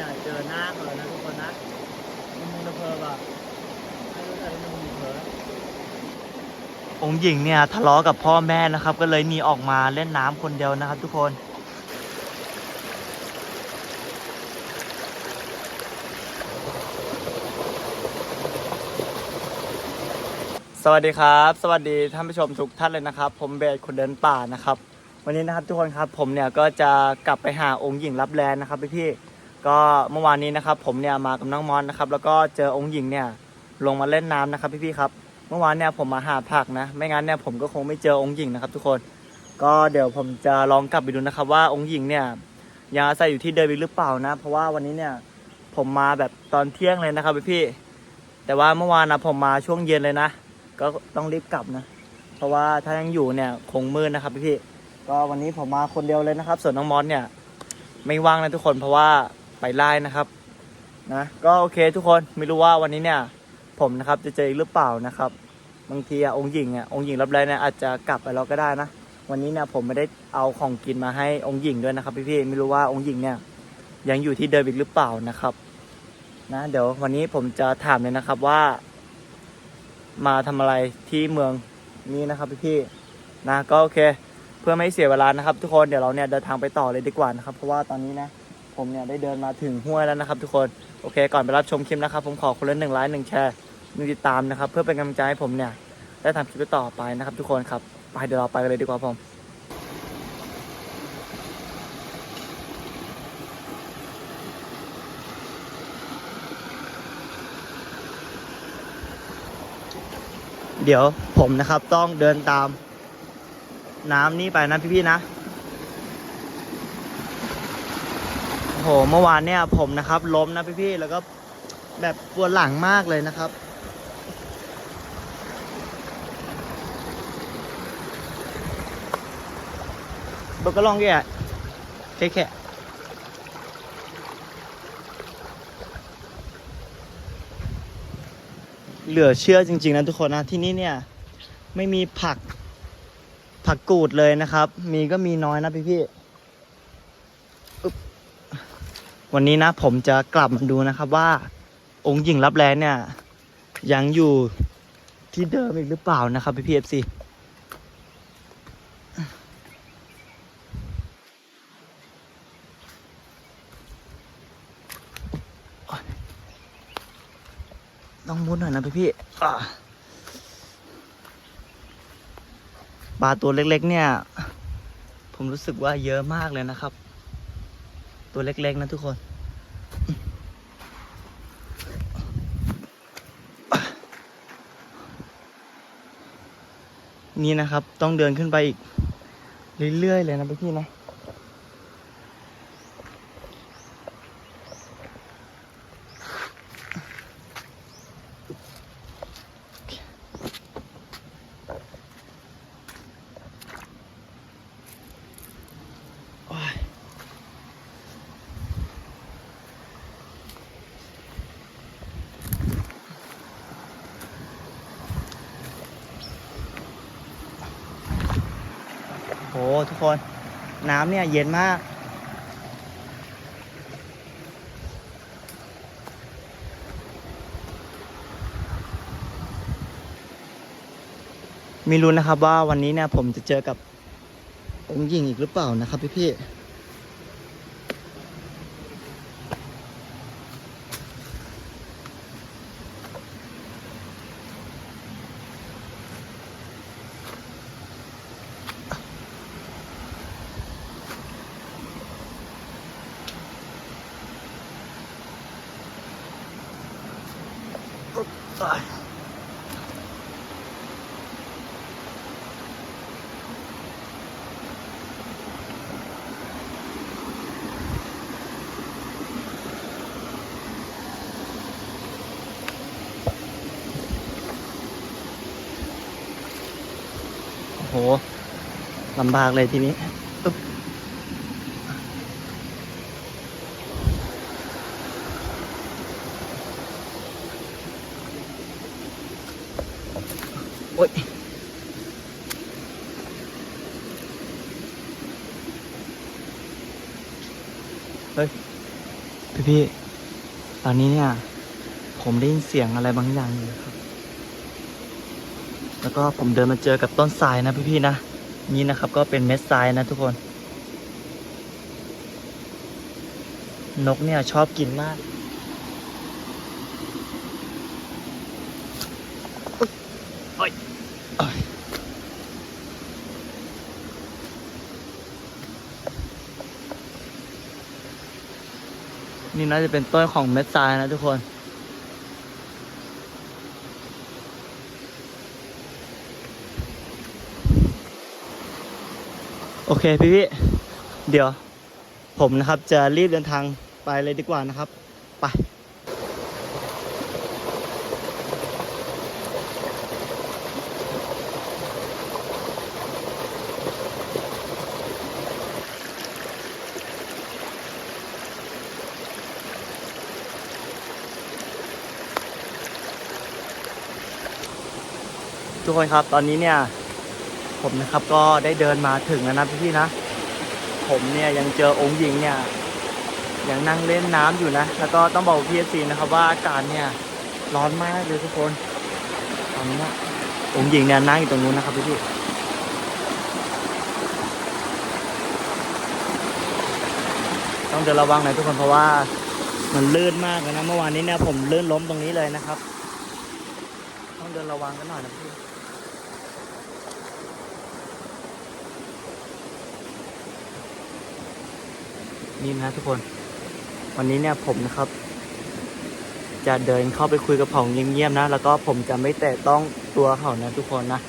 เนี่ยเจอหน้าเขาแล้วนะทุกคนนะมันมุนเพอแบบไม่รู้จะมันมุนเพอองค์หญิงเนี่ยทะเลาะกับพ่อแม่นะครับ ก็เลยหนีออกมาเล่นน้ำคนเดียวนะครับ ทุกคนสวัสดีครับ สวัสดีท่านผู้ชมทุกท่านเลยนะครับ ผมเบสคนเดินป่านะครับ วันนี้นะครับทุกคนครับผมเนี่ยก็จะกลับไปหาองค์หญิงรับแลนะครับพี่พี่ ก็เมื่อวานนี้นะครับ ผมเนี่ยมากับน้องมอนนะครับ แล้วก็เจอองค์หญิงเนี่ยลงมาเล่นน้ำนะครับพี่พี่ๆครับ เมื่อวานเนี่ยผมมาหาผักนะ ไม่งั้นเนี่ยผมก็คงไม่เจอองค์หญิงนะครับทุกคน ก็เดี๋ยวผมจะลองกลับไปดูนะครับ ว่าองค์หญิงเนี่ยยังอาศัยอยู่ที่เดิมอีกหรือเปล่านะ เพราะว่าวันนี้เนี่ยผมมาแบบตอนเที่ยงเลยนะครับพี่พี่ๆแต่ว่าเมื่อวานนะผมมาช่วงเย็นเลยนะ ก็ต้องรีบกลับนะ เพราะว่าถ้ายังอยู่เนี่ยคงมืดนะครับพี่พี่ๆก็วันนี้ผมมาคนเดียวเลยนะครับ ส่วนน้องมอสเนี่ยไม่ว่างนะทุกคนเพราะว่า ไปไล่นะครับนะก็โอเคทุกคนไม่รู้ว่าวันนี้เนี่ย ผมนะครับจะเจออีกหรือเปล่านะครับ บางทีอะองค์หญิงอะองค์หญิงรับแลเนี่ยอาจจะกลับไปแล้วก็ได้นะ วันนี้เนี่ยผมไม่ได้เอาของกินมาให้องค์หญิงด้วยนะครับพี่ๆไม่รู้ว่าองค์หญิงเนี่ย ยังอยู่ที่เดิมอีกหรือเปล่านะครับ นะเดี๋ยววันนี้ผมจะถามเลยนะครับว่า มาทำอะไรที่เมืองนี้นะครับพี่ๆนะก็โอเค เพื่อไม่ให้เสียเวลานะครับ ทุกคนเดี๋ยวเราเนี่ยเดินทางไปต่อเลยดีกว่านะครับ เพราะว่าตอนนี้นะ ผมเนี่ยได้เดินมาถึงห้วยแล้วนะครับ ทุกคนโอเค ก่อนไปรับชมคลิปนะครับ ผมขอคนละหนึ่งไลค์หนึ่งแชร์หนึ่งติดตามนะครับ เพื่อเป็นกำลังใจให้ผมเนี่ยได้ทำคลิปต่อไปนะครับ ทุกคนครับไปเดี๋ยวเราไปกันเลยดีกว่าผมเดี๋ยวผมนะครับต้องเดินตามน้ำนี่ไปนะพี่ๆนะ โอ้โหเมื่อวานเนี่ยผมนะครับ ล้มนะพี่ๆแล้วก็แบบปวดหลังมากเลยนะครับบกก็ลองแก่แค่แค่เหลือเชื่อจริง ๆ นะทุกคนนะที่นี่เนี่ย ไม่มีผักผักกูดเลยนะครับ มีก็มีน้อยนะพี่ๆ วันนี้นะผมจะกลับมาดูนะครับว่าองค์หญิงรับแลเนี่ย ยังอยู่ที่เดิมอีกหรือเปล่านะครับพี่พีเอฟซีต้องมุดหน่อยนะพี่พี่ปลาตัวเล็กๆเนี่ย ผมรู้สึกว่าเยอะมากเลยนะครับ ตัวเล็กๆนะทุกคน นี่นะครับต้องเดินขึ้นไปอีก เรื่อยๆเลยนะพี่นะ โอ้ยโหทุกคน น้ำ เย็นมากไม่รู้นะครับว่าวันนี้เนี่ยผมจะเจอกับองค์หญิงอีกหรือเปล่านะครับพี่พี่ ลำบากเลยทีนี้โอ้ยเฮ้ย พี่พี่ๆตอนนี้เนี่ย ผมได้ยินเสียงอะไรบางอย่างอยู่ครับ แล้วก็ผมเดินมาเจอกับต้นทรายนะพี่พี่ๆนะ นี่นะครับก็เป็นเม็ดทรายนะทุกคน นกเนี่ยชอบกินมากโอ๊ยโอ๊ยนี่น่าจะเป็นต้นของเม็ดทรายนะทุกคน โอเคพี่พี่เดี๋ยว ผมนะครับจะรีบเดินทางไปเลยดีกว่านะครับ ไปทุกคนครับตอนนี้เนี่ย ผมนะครับก็ได้เดินมาถึงแล้วนะพี่ๆนะ ผมเนี่ยยังเจอองค์หญิงเนี่ยยังนั่งเล่นน้ำอยู่นะ แล้วก็ต้องบอกพี่เอซีนะครับว่าอากาศเนี่ยร้อนมากเลยทุกคนตอนนี้องค์หญิงเนี่ยนั่งอยู่ตรงนู้นนะครับพี่ๆต้องเดินระวังหน่อยทุกคนเพราะว่ามันลื่นมากเลยนะเมื่อวานนี้เนี่ยผมลื่นล้มตรงนี้เลยนะครับ ต้องเดินระวังกันหน่อยนะพี่ นี่นะทุกคน วันนี้เนี่ยผมนะครับ จะเดินเข้าไปคุยกับเขาเงียบๆนะ แล้วก็ผมจะไม่แตะต้องตัวเขานะทุกคนนะ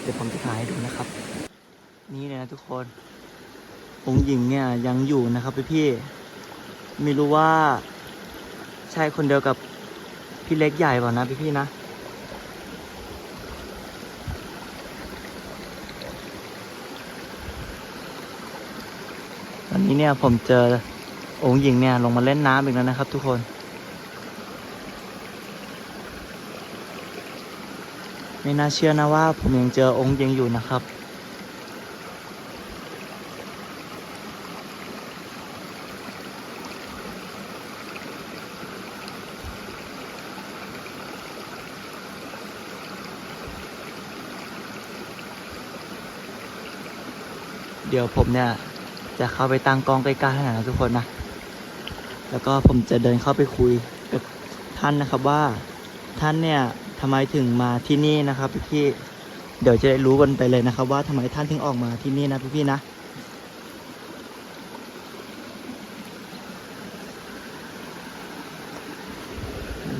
เดี๋ยวผมจะถ่ายให้ดูนะครับ นี่เลยนะทุกคน องค์หญิงเนี่ยยังอยู่นะครับพี่ๆไม่รู้ว่าใช่คนเดียวกับพี่เล็กใหญ่เปล่านะพี่ๆนะ วันนี้เนี่ยผมเจอองค์หญิงเนี่ยลงมาเล่นน้ำอีกแล้วนะครับ ทุกคน ไม่น่าเชื่อนะว่า ผมยังเจอองค์หญิงอยู่นะครับเดี๋ยวผมเนี่ย จะเข้าไปตั้งกล้องใกล้ๆให้หน่อยนะทุกคนนะ แล้วก็ผมจะเดินเข้าไปคุยกับท่านนะครับว่าท่านเนี่ยทำไมถึงมาที่นี่นะครับพี่เดี๋ยวจะได้รู้กันไปเลยนะครับ ว่าทำไมท่านถึงออกมาที่นี่นะพี่ๆนะ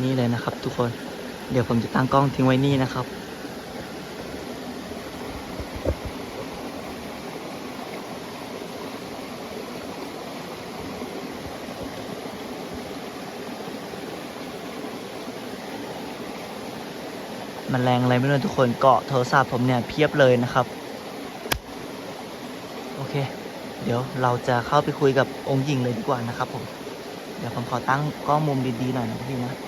นี่เลยนะครับ ทุกคน เดี๋ยวผมจะตั้งกล้องทิ้งไว้นี่นะครับ มันแรงอะไรไม่รู้ทุกคนเกาะโทรศัพท์ผมเนี่ยเพียบเลยนะครับ โอเค เดี๋ยวเราจะเข้าไปคุยกับองค์หญิงเลยดีกว่านะครับผม เดี๋ยวผมขอตั้งกล้องมุมดีๆหน่อยนะพี่นะ ผ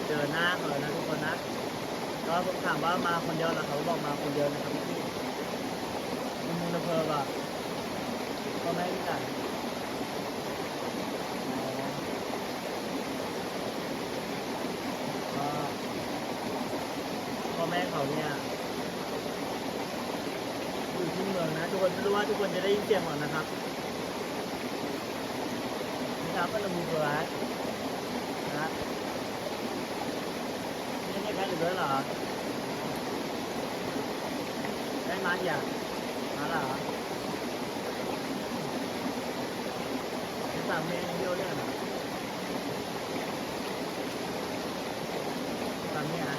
ม เจอหน้าเขาแล้วนะทุกคนนะก็ผมถามว่ามาคนเดียวเหรอเขาบอกมาคนเดียวนะครับพี่มีมูลเพอแบบก็ไม่ได้กักพ่อแม่เขาเนี่ยอยู่ที่เมืองนะทุกคนไม่รู้ว่าทุกคนจะได้ยินเสียงหรอนะครับนี่ครับก็จะมีเบอร์นะ นี่ไม่ใช่เหลือเหรอ ได้มาอย่างมาเหรอสามเมตรเดียวเนี่ยสามเมตรไหน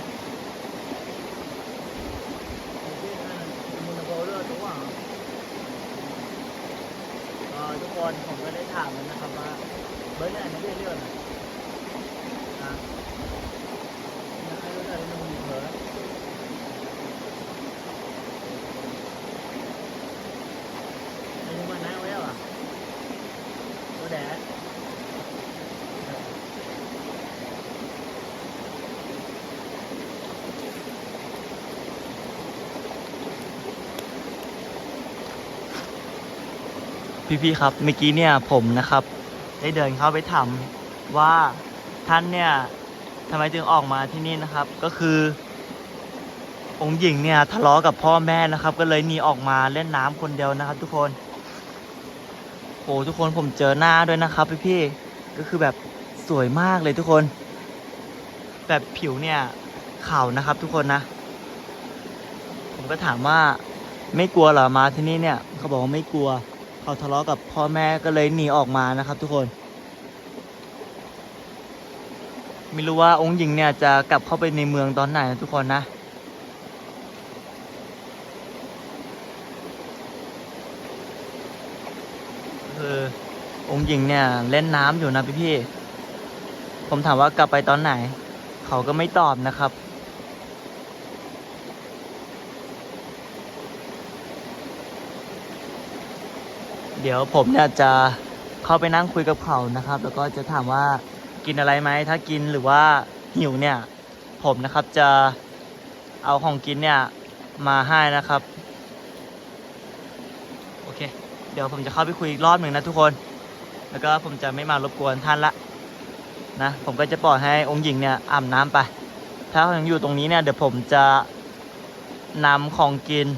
มุนโบเลือดตัวก็ทุกคนผมก็ได้ถามแล้วนะครับว่า เบ với này nó biết luôn à nó hay lúc này nó nhìn với nhưng mà nãy quéo à có đẻ พี่ๆครับเมื่อกี้เนี่ยผมนะครับ ได้เดินเข้าไปถามว่าท่านเนี่ยทำไมจึงออกมาที่นี่นะครับ ก็คือองค์หญิงเนี่ยทะเลาะกับพ่อแม่นะครับ ก็เลยหนีออกมาเล่นน้ำคนเดียวนะครับ ทุกคนโอ้ทุกคนผมเจอหน้าด้วยนะครับพี่ๆก็คือแบบสวยมากเลยทุกคน แบบผิวเนี่ยขาวนะครับ ทุกคนนะ ผมก็ถามว่าไม่กลัวเหรอมาที่นี่เนี่ย เขาบอกว่าไม่กลัว เขาทะเลาะกับพ่อแม่ก็เลยหนีออกมานะครับ ทุกคน ไม่รู้ว่าองค์หญิงเนี่ยจะกลับเข้าไปในเมืองตอนไหนนะทุกคนนะคือองค์หญิงเนี่ยเล่นน้ำอยู่นะพี่พี่ผมถามว่ากลับไปตอนไหน เขาก็ไม่ตอบนะครับ เดี๋ยวผมเนี่ยจะเข้าไปนั่งคุยกับเขานะครับ แล้วก็จะถามว่ากินอะไรไหมถ้ากินหรือว่าหิวเนี่ย ผมนะครับจะเอาของกินเนี่ยมาให้นะครับโอเค เดี๋ยวผมจะเข้าไปคุยอีกรอบหนึ่งนะทุกคน แล้วก็ผมจะไม่มารบกวนท่านละนะผมก็จะปล่อยให้องค์หญิงเนี่ยอาบน้ำไป ถ้าเขายังอยู่ตรงนี้เนี่ยเดี๋ยวผมจะนำของกิน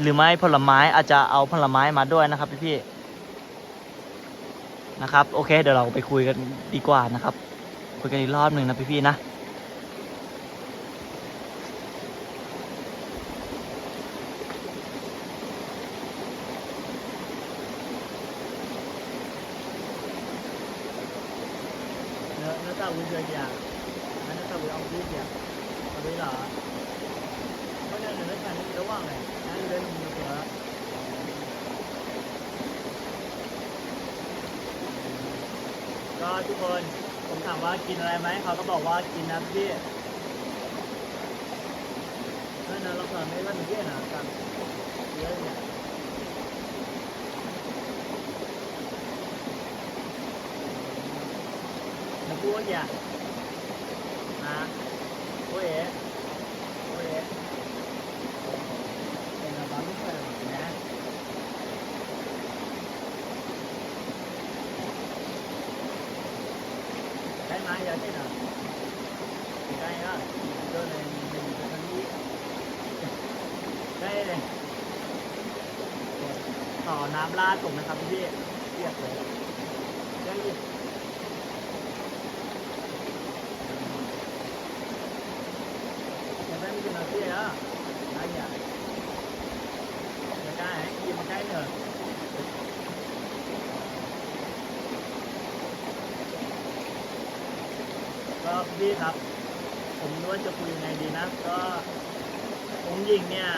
หรือไม่ผลไม้อาจจะเอาผลไม้มาด้วยนะครับพี่ๆ นะครับ โอเค เดี๋ยวเราไปคุยกันดีกว่านะครับ คุยกันอีกรอบหนึ่งนะพี่ๆนะเนื้อตะวันเชือดเสียเนื้อตะวันเอาเชือดเสียเอาดีเห那大文学家，啊，那大文奥古家，我没了，我那可能看你给忘了，俺有点。 ก็ทุกคนผมถามว่ากินอะไรไหมเขาก็บอกว่ากินนะพี่นั่นนะเราเผื่อไม่ว่าหนูเยี่ยนะกับเยอะเนี่ยนะพูดอย่านะโอ้ยโอ้ยเป็นอะไรบ้างไม่เคยหรอกนะ cái máy giờ thế nào cái đó cho này mình cho nó biết cái này ต่อน้ำราดผมนะครับพี่เรียกเลยได้ยินจะได้ไม่เป็นอะไรพี่อะได้ยังจะได้ให้กินมาใกล้เถอะก็พี่ครับ ผมรู้ว่าจะคุยยังไงดีนะ ก็องค์หญิงเนี่ย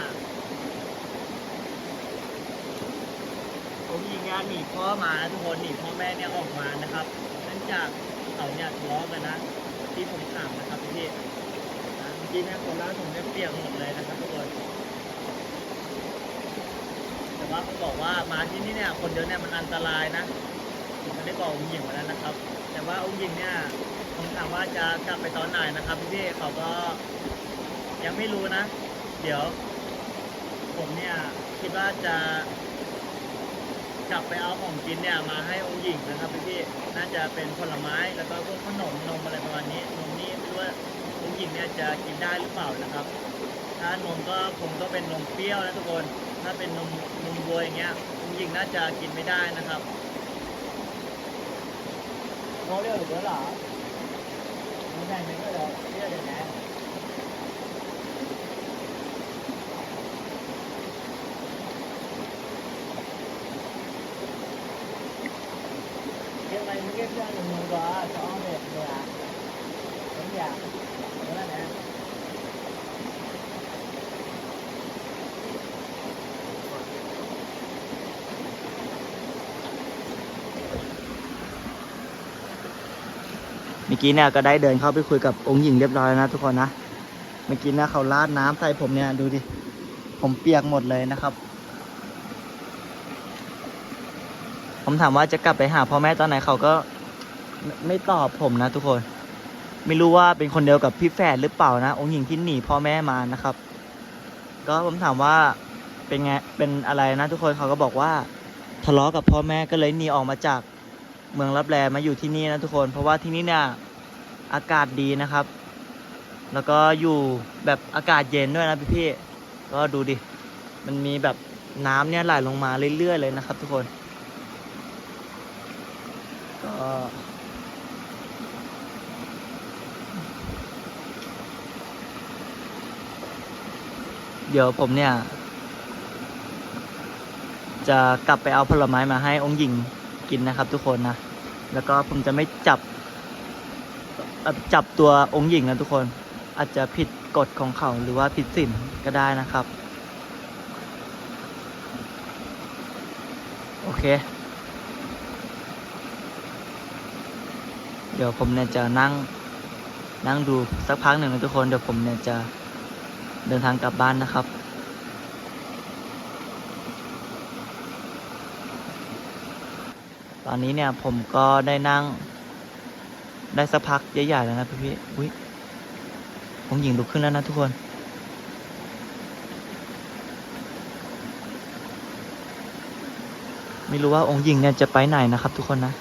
องค์หญิงเนี่ยหนีพ่อมาทุกคนหนีพ่อแม่เนี่ยออกมานะครับเนื่องจากเขาเนี่ยทะเลาะกันนะที่ผมถามนะครับพี่เมื่อกี้เนี่ยคนล่าผมเนี่ยเปียกหมดเลยนะครับทุกคนแต่ว่าเขาบอกว่ามาที่นี่เนี่ยคนเดียวเนี่ยมันอันตรายนะผมไม่ได้บอกองค์หญิงมาแล้วนะครับ แต่ว่าองค์หญิงเนี่ยผมถามว่าจะกลับไปตอนไหนนะครับพี่พี่เขาก็ยังไม่รู้นะ เดี๋ยว ผมเนี่ยคิดว่าจะ กลับไปเอาของกินเนี่ยมาให้องค์หญิงนะครับพี่น่าจะเป็นผลไม้แล้วก็พวกขนมนมอะไรประมาณนี้นมนี่ไม่รู้ว่าองค์หญิงเนี่ยจะกินได้หรือเปล่านะครับ ถ้านมก็คงก็เป็นนมเปรี้ยวนะทุกคนถ้าเป็นนมนมบัวอย่างเงี้ยองค์หญิงน่าจะกินไม่ได้นะครับโมเรียกหรือเปล่าไม่ได้ไม่ก็เลยเรียกอย่างนั้ เมื่อกี้เนี่ยก็ได้เดินเข้าไปคุยกับองค์หญิงเรียบร้อยแล้วนะทุกคนนะ เมื่อกี้เนี่ยเขาราดน้ำใส่ผมเนี่ยดูดิ ผมเปียกหมดเลยนะครับ ผมถามว่าจะกลับไปหาพ่อแม่ตอนไหนเขาก็ไม่ไม่ตอบผมนะทุกคน ไม่รู้ว่าเป็นคนเดียวกับพี่แฝดหรือเปล่านะ องค์หญิงที่หนีพ่อแม่มานะครับ ก็ผมถามว่าเป็นไงเป็นอะไรนะทุกคนเขาก็บอกว่าทะเลาะกับพ่อแม่ก็เลยหนีออกมาจากเมืองรับแลมาอยู่ที่นี่นะทุกคน เพราะว่าที่นี่เนี่ยอากาศดีนะครับ แล้วก็อยู่แบบอากาศเย็นด้วยนะพี่พี่ก็ดูดิ มันมีแบบน้ำเนี่ยไหลลงมาเรื่อยๆเลยนะครับ ทุกคน ก็เดี๋ยวผมเนี่ย จะกลับไปเอาผลไม้มาให้องค์หญิงกินนะครับทุกคนนะ แล้วก็ผมจะไม่จับ จับตัวองค์หญิงนะทุกคน อาจจะผิดกฎของเขาหรือว่าผิดศีลก็ได้นะครับ โอเค เดี๋ยวผมเนี่ยจะนั่งนั่งดูสักพักหนึ่งนะทุกคนเดี๋ยวผมเนี่ยจะเดินทางกลับบ้านนะครับ ตอนนี้เนี่ยผมก็ได้นั่ง ได้สักพักใหญ่ๆแล้วนะพี่พี่ๆอุ้ยผมหญิงลุกขึ้นแล้วนะทุกคนไม่รู้ว่าองค์หญิงเนี่ยจะไปไหนนะครับทุกคนนะ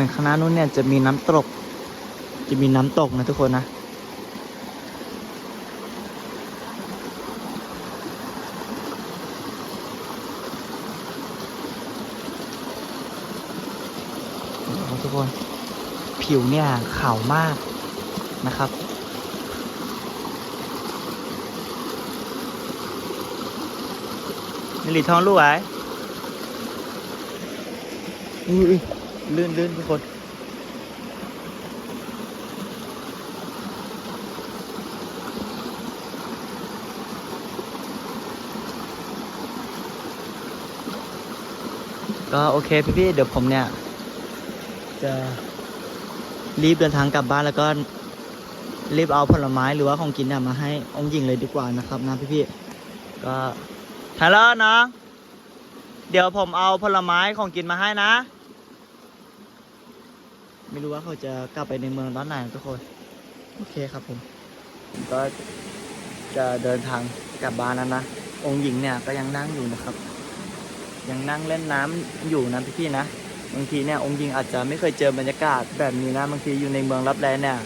หมือนคณะนู้นเนี่ยจะมีน้ำตก จะมีน้ำตกนะทุกคนนะทุกคน ผิวเนี่ยขาวมากนะครับนี่หลีทองลูกไอ้อ ลื่นลื่นทุกคน ก็โอเคพี่ๆเดี๋ยวผมเนี่ย จะรีบเดินทางกลับบ้านแล้วก็รีบเอาผลไม้หรือว่าของกินเนี่ยมาให้องค์หญิงเลยดีกว่านะครับนะพี่ๆก็ฮัลโหลน้องเดี๋ยวผมเอาผลไม้ของกินมาให้นะ ไม่รู้ว่าเขาจะกลับไปในเมืองตอนไหนทุกคน โอเคครับผม ก็จะเดินทางกลับบ้านแล้วนะ องค์หญิงเนี่ยก็ยังนั่งอยู่นะครับ ยังนั่งเล่นน้ำอยู่นะพี่ๆนะ บางทีเนี่ยองค์หญิงอาจจะไม่เคยเจอบรรยากาศแบบนี้นะ บางทีอยู่ในเมืองรับแลเนี่ย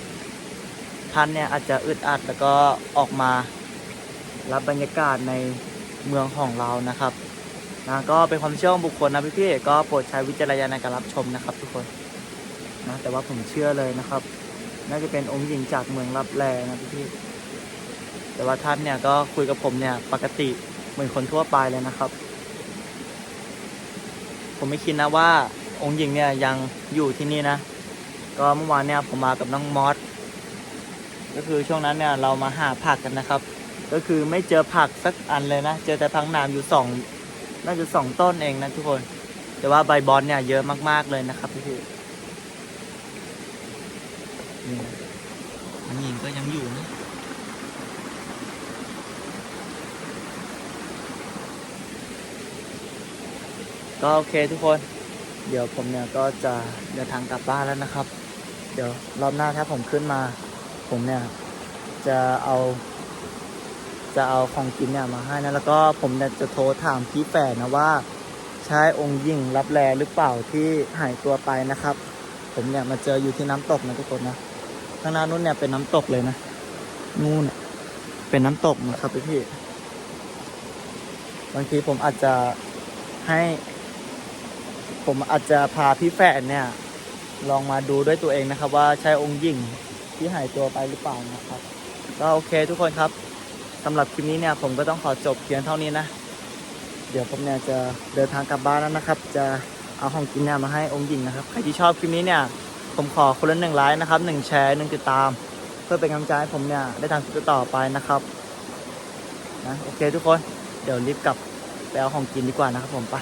ท่านเนี่ยอาจจะอึดอัดแล้วก็ออกมารับบรรยากาศในเมืองของเรานะครับนะก็เป็นความเชื่อของบุคคลนะพี่ๆก็โปรดใช้วิจารณญาณในการรับชมนะครับทุกคน นะแต่ว่าผมเชื่อเลยนะครับ น่าจะเป็นองค์หญิงจากเมืองรับแลนะพี่แต่ว่าท่านเนี่ยก็คุยกับผมเนี่ยปกติเหมือนคนทั่วไปเลยนะครับ ผมไม่คิดนะว่าองค์หญิงเนี่ยยังอยู่ที่นี่นะ ก็เมื่อวานเนี่ยผมมากับน้องมอสก็คือช่วงนั้นเนี่ยเรามาหาผักกันนะครับ ก็คือไม่เจอผักสักอันเลยนะ เจอแต่พังนามอยู่สองน่าจะสองต้นเองนะทุกคน แต่ว่าใบบอลเนี่ยเยอะมากๆเลยนะครับพี่ นี่อันนี้ก็ยังอยู่นะก็โอเคทุกคน เดี๋ยวผมเนี่ยก็จะเดินทางกลับบ้านแล้วนะครับ เดี๋ยวรอบหน้าถ้าผมขึ้นมา ผมเนี่ยจะเอา จะเอาของกินเนี่ยมาให้นะ แล้วก็ผมเนี่ยจะโทรถามพี่แฝดนะว่า ใช่องค์ยิ่งรับแลหรือเปล่าที่หายตัวไปนะครับ ผมเนี่ยมาเจออยู่ที่น้ำตกนะทุกคนนะ ข้างหน้านู้นเนี่ยเป็นน้ำตกเลยนะนู่นเป็นน้ำตกนะครับพี่พี่บางทีผมอาจจะให้ ผมอาจจะพาพี่แฝดเนี่ย ลองมาดูด้วยตัวเองนะครับ ว่าใช่องค์หญิงที่หายตัวไปหรือเปล่านะครับ ก็โอเคทุกคนครับสสำหรับคลิปนี้เนี่ยผมก็ต้องขอจบเพียงเท่านี้นะ เดี๋ยวผมเนี่ยจะเดินทางกลับบ้านแล้วนะครับ จะเอาของกินเนี่ยมาให้องค์หญิงนะครับ ใครที่ชอบคลิปนี้เนี่ย ผมขอคนละหนึ่งไลค์นะครับหนึ่งแชร์หนึ่งติดตาม เพื่อเป็นกำลังใจให้ผมเนี่ยได้ทำคลิปต่อไปนะครับนะโอเคทุกคนเดี๋ยวรีบกลับไปเอาของกินดีกว่านะครับผมไป